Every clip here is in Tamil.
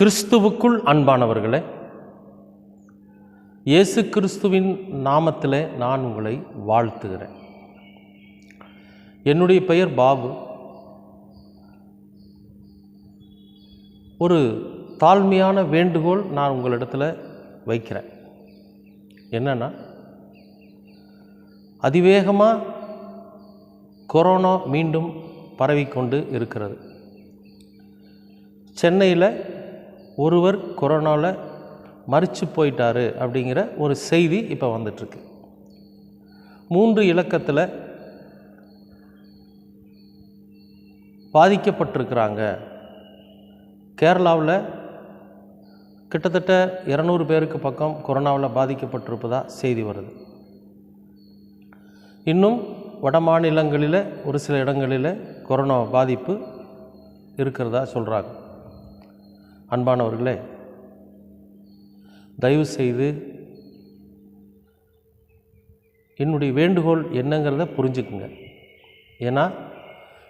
கிறிஸ்துவுக்குள் அன்பானவர்களே இயேசு கிறிஸ்துவின் நாமத்தில் நான் உங்களை வாழ்த்துகிறேன். என்னுடைய பெயர் பாபு. ஒரு தாழ்மையான வேண்டுகோள் நான் உங்களிடத்தில் வைக்கிறேன். என்னென்னா அதிவேகமாக கொரோனா மீண்டும் பரவிக்கொண்டு இருக்கிறது. சென்னையில் ஒருவர் கொரோனாவில் மறித்து போயிட்டார் அப்படிங்கிற ஒரு செய்தி இப்போ வந்துட்டுருக்கு. மூன்று இலக்கத்தில் பாதிக்கப்பட்டிருக்கிறாங்க. கேரளாவில் கிட்டத்தட்ட இரநூறு பேருக்கு பக்கம் கொரோனாவில் பாதிக்கப்பட்டிருப்பதாக செய்தி வருது. இன்னும் வட மாநிலங்களில் ஒரு சில இடங்களில் கொரோனா பாதிப்பு இருக்கிறதா சொல்கிறாங்க அன்பானவர்களே தயவு செய்து என்னுடைய வேண்டுகோள் என்னங்கிறத புரிஞ்சுக்குங்க. ஏன்னா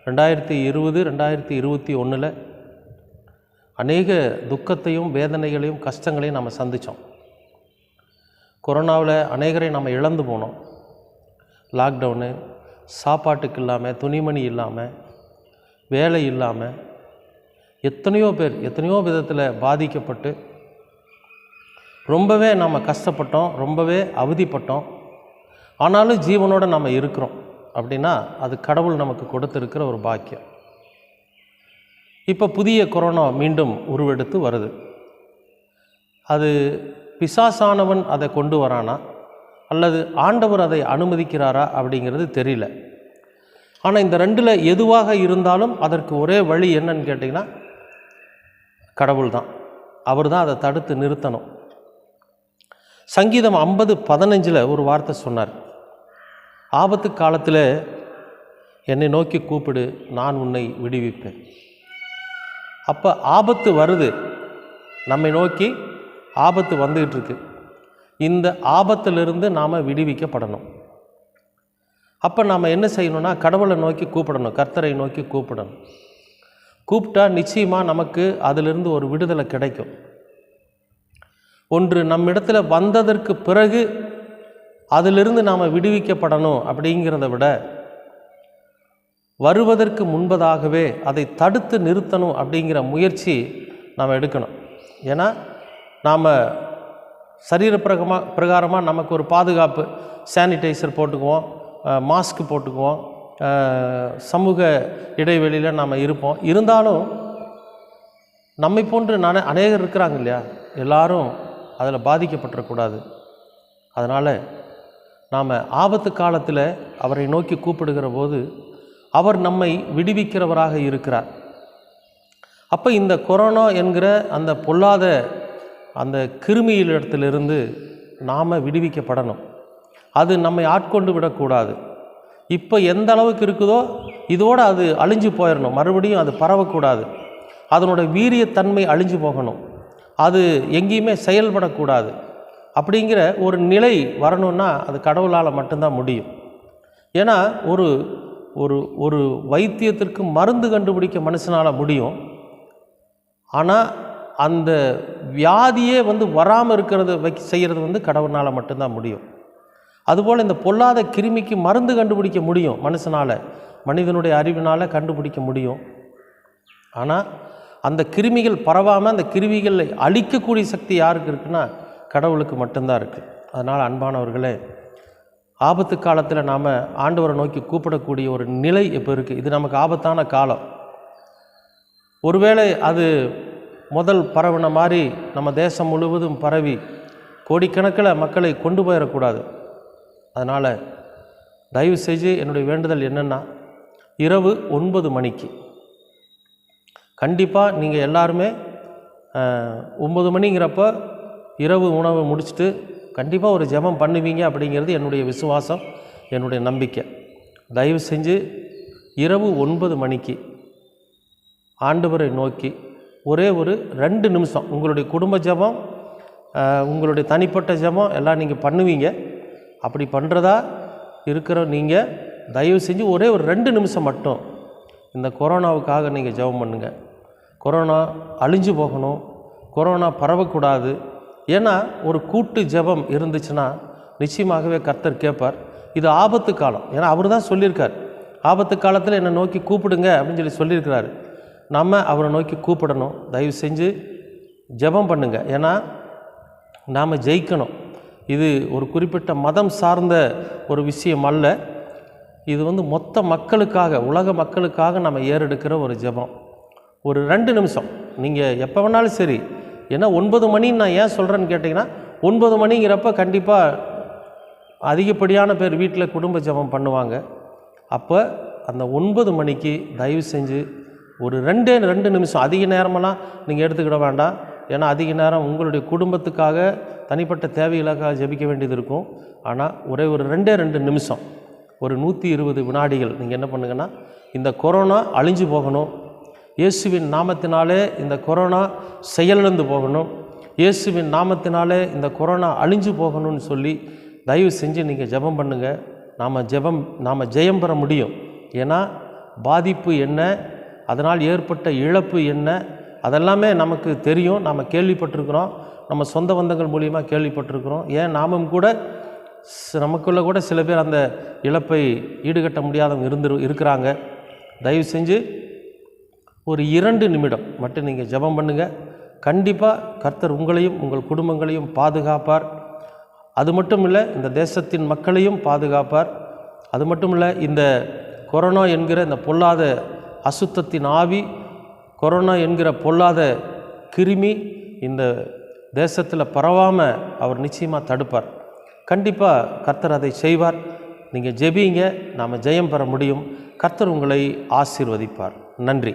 ரெண்டாயிரத்தி இருபது ரெண்டாயிரத்தி இருபத்தி ஒன்றில் அநேக துக்கத்தையும் வேதனைகளையும் கஷ்டங்களையும் நம்ம சந்தித்தோம் கொரோனாவில் அநேகரை நம்ம இழந்து போனோம். லாக்டவுனு சாப்பாட்டுக்கு இல்லாமல் துணிமணி இல்லாமல் வேலை இல்லாமல் எத்தனையோ பேர் எத்தனையோ விதத்தில் பாதிக்கப்பட்டு ரொம்பவே நம்ம கஷ்டப்பட்டோம் ரொம்பவே அவதிப்பட்டோம். ஆனாலும் ஜீவனோடு நம்ம இருக்கிறோம். அப்படின்னா அது கடவுள் நமக்கு கொடுத்துருக்கிற ஒரு பாக்கியம். இப்போ புதிய கொரோனா மீண்டும் உருவெடுத்து வருது. அது பிசாசானவன் அதை கொண்டு வரானா? அல்லது ஆண்டவர் அதை அனுமதிக்கிறாரா? அப்படிங்கிறது தெரியல. ஆனால் இந்த ரெண்டில் எதுவாக இருந்தாலும் அதற்கு ஒரே வழி என்னன்னு கேட்டிங்கன்னா கடவுள் தான் அவர் தான் அதை தடுத்து நிறுத்தணும். சங்கீதம் ஐம்பது பதினஞ்சில் ஒரு வார்த்தை சொன்னார். ஆபத்து காலத்தில் என்னை நோக்கி கூப்பிடு நான் உன்னை விடுவிப்பேன். அப்போ ஆபத்து வருது. நம்மை நோக்கி ஆபத்து வந்துக்கிட்டு இருக்கு இந்த ஆபத்திலிருந்து நாம் விடுவிக்கப்படணும். அப்போ நாம் என்ன செய்யணும்னா கடவுளை நோக்கி கூப்பிடணும் கர்த்தரை நோக்கி கூப்பிடணும். கூப்பிட்டா நிச்சயமாக நமக்கு அதிலிருந்து ஒரு விடுதலை கிடைக்கும். ஒன்று நம்மிடத்தில் வந்ததற்கு பிறகு அதிலிருந்து நாம் விடுவிக்கப்படணும் அப்படிங்கிறத விட வருவதற்கு முன்பதாகவே அதை தடுத்து நிறுத்தணும் அப்படிங்கிற முயற்சி நாம் எடுக்கணும். ஏன்னா நாம் சரீர பிரகாரமாக நமக்கு ஒரு பாதுகாப்பு சானிடைசர் போட்டுக்குவோம் மாஸ்க் போட்டுக்குவோம் சமூக இடைவெளியில் நாம் இருப்போம். இருந்தாலும் நம்மை போன்று நானே அநேகர் இருக்கிறாங்க இல்லையா? எல்லாரும் அதில் பாதிக்கப்பட்டுறக்கூடாது. அதனால் நாம் ஆபத்து காலத்தில் அவரை நோக்கி கூப்பிடுகிற போது அவர் நம்மை விடுவிக்கிறவராக இருக்கிறார். அப்போ இந்த கொரோனா என்கிற அந்த பொல்லாத அந்த கிருமியிலிடத்திலிருந்து நாம் விடுவிக்கப்படணும். அது நம்மை ஆட்கொண்டு விடக்கூடாது. இப்போ எந்த அளவுக்கு இருக்குதோ இதோடு அது அழிஞ்சு போயிடணும். மறுபடியும் அது பரவக்கூடாது. அதனோட வீரியத்தன்மை அழிஞ்சு போகணும். அது எங்கேயுமே செயல்படக்கூடாது. அப்படிங்கிற ஒரு நிலை வரணும்னா அது கடவுளால் மட்டும்தான் முடியும். ஏன்னா ஒரு ஒரு ஒரு வைத்தியத்திற்கு மருந்து கண்டுபிடிக்க மனுஷனால் முடியும். ஆனால் அந்த வியாதியே வந்து வராமல் இருக்கிறது வை செய்கிறது வந்து கடவுளால் மட்டும்தான் முடியும். அதுபோல் இந்த பொல்லாத கிருமிக்கு மருந்து கண்டுபிடிக்க முடியும் மனுஷனால் மனிதனுடைய அறிவினால் கண்டுபிடிக்க முடியும். ஆனால் அந்த கிருமிகள் பரவாமல் அந்த கிருமிகளை அழிக்கக்கூடிய சக்தி யாருக்கு இருக்குன்னா கடவுளுக்கு மட்டும்தான் இருக்குது அதனால் அன்பானவர்களே ஆபத்து காலத்தில் நாம் ஆண்டவரை நோக்கி கூப்பிடக்கூடிய ஒரு நிலை இப்போ இருக்குது இது நமக்கு ஆபத்தான காலம். ஒருவேளை அது முதல் பரவின மாதிரி நம்ம தேசம் முழுவதும் பரவி கோடிக்கணக்கில் மக்களை கொண்டு போயிடக்கூடாது. அதனால் தயவு செஞ்சு என்னுடைய வேண்டுதல் என்னென்னா இரவு ஒன்பது மணிக்கு. கண்டிப்பாக நீங்கள் எல்லாருமே ஒம்பது மணிங்கிறப்ப இரவு உணவை முடிச்சுட்டு கண்டிப்பாக ஒரு ஜெபம் பண்ணுவீங்க அப்படிங்கிறது என்னுடைய விசுவாசம் என்னுடைய நம்பிக்கை. தயவு செஞ்சு இரவு ஒன்பது மணிக்கு ஆண்டவரை நோக்கி ஒரே ஒரு ரெண்டு நிமிஷம். உங்களுடைய குடும்ப ஜெபம் உங்களுடைய தனிப்பட்ட ஜெபம் எல்லாம் நீங்கள் பண்ணுவீங்க. அப்படி பண்ணுறதா இருக்கிற நீங்கள் தயவு செஞ்சு ஒரே ஒரு ரெண்டு நிமிஷம் மட்டும் இந்த கொரோனாவுக்காக நீங்கள் ஜெபம் பண்ணுங்கள் கொரோனா அழிஞ்சு போகணும். கொரோனா பரவக்கூடாது. ஏன்னா ஒரு கூட்டு ஜெபம் இருந்துச்சுன்னா நிச்சயமாகவே கர்த்தர் கேட்பார் இது ஆபத்து காலம். ஏன்னா அவர் தான் சொல்லியிருக்கார். ஆபத்து காலத்தில் என்னை நோக்கி கூப்பிடுங்க அப்படின்னு சொல்லி சொல்லியிருக்கிறாரு. நம்ம அவரை நோக்கி கூப்பிடணும். தயவு செஞ்சு ஜெபம் பண்ணுங்கள் ஏன்னா நாம் ஜெயிக்கணும். இது ஒரு குறிப்பிட்ட மதம் சார்ந்த ஒரு விஷயம் அல்ல. இது வந்து மொத்த மக்களுக்காக உலக மக்களுக்காக நம்ம ஏறெடுக்கிற ஒரு ஜெபம். ஒரு ரெண்டு நிமிஷம். நீங்கள் எப்போ வேணாலும் சரி. ஏன்னா ஒன்பது மணின்னு நான் ஏன் சொல்கிறேன்னு கேட்டிங்கன்னா ஒன்பது மணிங்கிறப்ப கண்டிப்பாக அதிகப்படியான பேர் வீட்டில் குடும்ப ஜெபம் பண்ணுவாங்க. அப்போ அந்த ஒன்பது மணிக்கு தயவு செஞ்சு ஒரு ரெண்டே ரெண்டு நிமிஷம். அதிக நேரமெல்லாம் நீங்கள் எடுத்துக்கிட வேண்டாம். ஏன்னா அதிக நேரம் உங்களுடைய குடும்பத்துக்காக தனிப்பட்ட தேவைகளுக்காக ஜெபிக்க வேண்டியது இருக்கும். ஆனால் ஒரே ஒரு ரெண்டே ரெண்டு நிமிஷம் ஒரு நூற்றி இருபது வினாடிகள் நீங்கள் என்ன பண்ணுங்கன்னா இந்த கொரோனா அழிஞ்சு போகணும். இயேசுவின் நாமத்தினாலே இந்த கொரோனா செயலிழந்து போகணும். இயேசுவின் நாமத்தினாலே இந்த கொரோனா அழிஞ்சு போகணும்னு சொல்லி தயவு செஞ்சு நீங்கள் ஜெபம் பண்ணுங்கள் நாம் ஜெபம் நாம் ஜெயம் பெற முடியும். ஏன்னா பாதிப்பு என்ன? அதனால் ஏற்பட்ட இழப்பு என்ன? அதெல்லாமே நமக்கு தெரியும். நாம் கேள்விப்பட்டிருக்கிறோம். நம்ம சொந்த பந்தங்கள் மூலியமாக கேள்விப்பட்டிருக்கிறோம். ஏன் நாமும் கூட ஸ்- கூட சில பேர் அந்த இழப்பை ஈடுகட்ட முடியாதவங்க இருந்து இருக்கிறாங்க. தயவு செஞ்சு ஒரு இரண்டு நிமிடம் மட்டும் நீங்கள் ஜெபம் பண்ணுங்கள் கண்டிப்பாக கர்த்தர் உங்களையும் உங்கள் குடும்பங்களையும் பாதுகாப்பார். அது மட்டும் இல்லை இந்த தேசத்தின் மக்களையும் பாதுகாப்பார். அது மட்டும் இல்லை இந்த கொரோனா என்கிற இந்த பொல்லாத அசுத்தத்தின் ஆவி கொரோனா என்கிற பொல்லாத கிருமி இந்த தேசத்தில் பரவாமல் அவர் நிச்சயமாக தடுப்பார். கண்டிப்பாக கர்த்தர் அதை செய்வார். நீங்கள் ஜெபிங்க நாம் ஜெயம் பெற முடியும். கர்த்தர் உங்களை ஆசீர்வதிப்பார். நன்றி.